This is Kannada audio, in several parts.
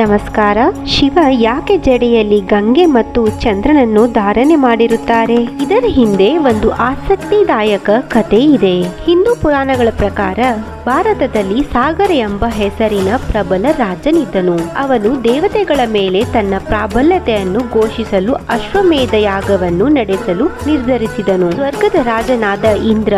ನಮಸ್ಕಾರ. ಶಿವ ಯಾಕೆ ಜಡೆಯಲ್ಲಿ ಗಂಗೆ ಮತ್ತು ಚಂದ್ರನನ್ನು ಧಾರಣೆ ಮಾಡಿರುತ್ತಾರೆ? ಇದರ ಹಿಂದೆ ಒಂದು ಆಸಕ್ತಿದಾಯಕ ಕಥೆ ಇದೆ. ಹಿಂದೂ ಪುರಾಣಗಳ ಪ್ರಕಾರ ಭಾರತದಲ್ಲಿ ಸಾಗರ ಎಂಬ ಹೆಸರಿನ ಪ್ರಬಲ ರಾಜನಿದ್ದನು. ಅವನು ದೇವತೆಗಳ ಮೇಲೆ ತನ್ನ ಪ್ರಾಬಲ್ಯತೆಯನ್ನು ಘೋಷಿಸಲು ಅಶ್ವಮೇಧ ಯಾಗವನ್ನು ನಡೆಸಲು ನಿರ್ಧರಿಸಿದನು. ಸ್ವರ್ಗದ ರಾಜನಾದ ಇಂದ್ರ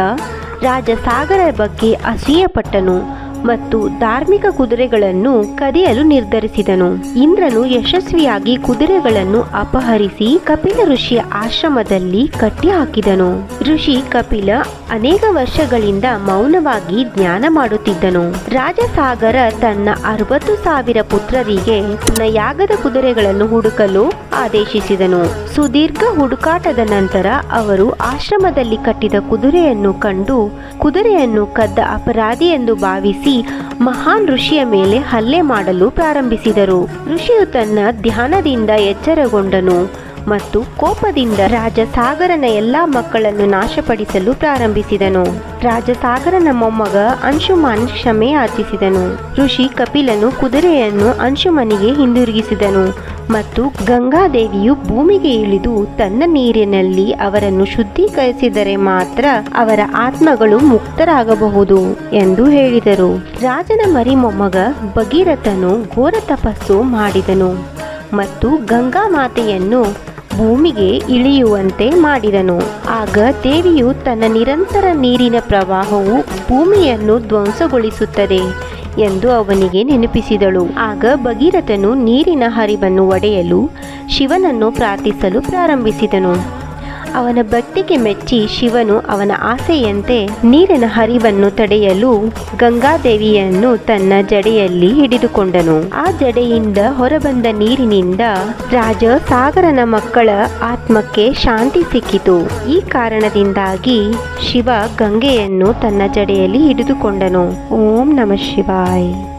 ರಾಜ ಸಾಗರ ಬಗ್ಗೆ ಅಸೂಯಪಟ್ಟನು. ಮತ್ತು ಧಾರ್ಮಿಕ ಕುದುರೆಗಳನ್ನು ಕದಿಯಲು ನಿರ್ಧರಿಸಿದನು. ಇಂದ್ರನು ಯಶಸ್ವಿಯಾಗಿ ಕುದುರೆಗಳನ್ನು ಅಪಹರಿಸಿ ಕಪಿಲ ಋಷಿಯ ಆಶ್ರಮದಲ್ಲಿ ಕಟ್ಟಿಹಾಕಿದನು. ಋಷಿ ಕಪಿಲ ಅನೇಕ ವರ್ಷಗಳಿಂದ ಮೌನವಾಗಿ ಜ್ಞಾನ ಮಾಡುತ್ತಿದ್ದನು. ರಾಜಸಾಗರ ತನ್ನ ಅರವತ್ತು ಸಾವಿರ ಪುತ್ರರಿಗೆ ತನ್ನ ಯಾಗದ ಕುದುರೆಗಳನ್ನು ಹುಡುಕಲು ಆದೇಶಿಸಿದನು. ಸುದೀರ್ಘ ಹುಡುಕಾಟದ ನಂತರ ಅವರು ಆಶ್ರಮದಲ್ಲಿ ಕಟ್ಟಿದ ಕುದುರೆಯನ್ನು ಕಂಡು, ಕುದುರೆಯನ್ನು ಕದ್ದ ಅಪರಾಧಿ ಎಂದು ಭಾವಿಸಿ ಮಹಾನ್ ಋಷಿಯ ಮೇಲೆ ಹಲ್ಲೆ ಮಾಡಲು ಪ್ರಾರಂಭಿಸಿದರು. ಋಷಿಯು ತನ್ನ ಧ್ಯಾನದಿಂದ ಎಚ್ಚರಗೊಂಡನು. ಮತ್ತು ಕೋಪದಿಂದ ರಾಜಸಾಗರನ ಎಲ್ಲ ಮಕ್ಕಳನ್ನು ನಾಶಪಡಿಸಲು ಪ್ರಾರಂಭಿಸಿದನು. ರಾಜಸಾಗರನ ಮೊಮ್ಮಗ ಅಂಶುಮಾನ್ ಕ್ಷಮೆ ಆಚಿಸಿದನು ಋಷಿ ಕಪಿಲನು ಕುದುರೆಯನ್ನು ಅಂಶುಮನಿಗೆ ಹಿಂದಿರುಗಿಸಿದನು ಮತ್ತು ಗಂಗಾದೇವಿಯು ಭೂಮಿಗೆ ಇಳಿದು ತನ್ನ ನೀರಿನಲ್ಲಿ ಅವರನ್ನು ಶುದ್ಧೀಕರಿಸಿದರೆ ಮಾತ್ರ ಅವರ ಆತ್ಮಗಳು ಮುಕ್ತರಾಗಬಹುದು ಎಂದು ಹೇಳಿದರು. ರಾಜನ ಮರಿ ಮೊಮ್ಮಗ ಭಗೀರಥನು ಘೋರ ತಪಸ್ಸು ಮಾಡಿದನು ಮತ್ತು ಗಂಗಾ ಮಾತೆಯನ್ನು ಭೂಮಿಗೆ ಇಳಿಯುವಂತೆ ಮಾಡಿದನು. ಆಗ ದೇವಿಯು ತನ್ನ ನಿರಂತರ ನೀರಿನ ಪ್ರವಾಹವು ಭೂಮಿಯನ್ನು ಧ್ವಂಸಗೊಳಿಸುತ್ತದೆ ಎಂದು ಅವನಿಗೆ ನೆನಪಿಸಿದಳು. ಆಗ ಭಗೀರಥನು ನೀರಿನ ಹರಿವನ್ನು ಒಡೆಯಲು ಶಿವನನ್ನು ಪ್ರಾರ್ಥಿಸಲು ಪ್ರಾರಂಭಿಸಿದನು. ಅವನ ಭಕ್ತಿಗೆ ಮೆಚ್ಚಿ ಶಿವನು ಅವನ ಆಸೆಯಂತೆ ನೀರಿನ ಹರಿವನ್ನು ತಡೆಯಲು ಗಂಗಾದೇವಿಯನ್ನು ತನ್ನ ಜಡೆಯಲ್ಲಿ ಹಿಡಿದುಕೊಂಡನು. ಆ ಜಡೆಯಿಂದ ಹೊರಬಂದ ನೀರಿನಿಂದ ರಾಜ ಸಾಗರನ ಮಕ್ಕಳ ಆತ್ಮಕ್ಕೆ ಶಾಂತಿ ಸಿಕ್ಕಿತು. ಈ ಕಾರಣದಿಂದಾಗಿ ಶಿವ ಗಂಗೆಯನ್ನು ತನ್ನ ಜಡೆಯಲ್ಲಿ ಹಿಡಿದುಕೊಂಡನು. ಓಂ ನಮ ಶಿವಾಯ್.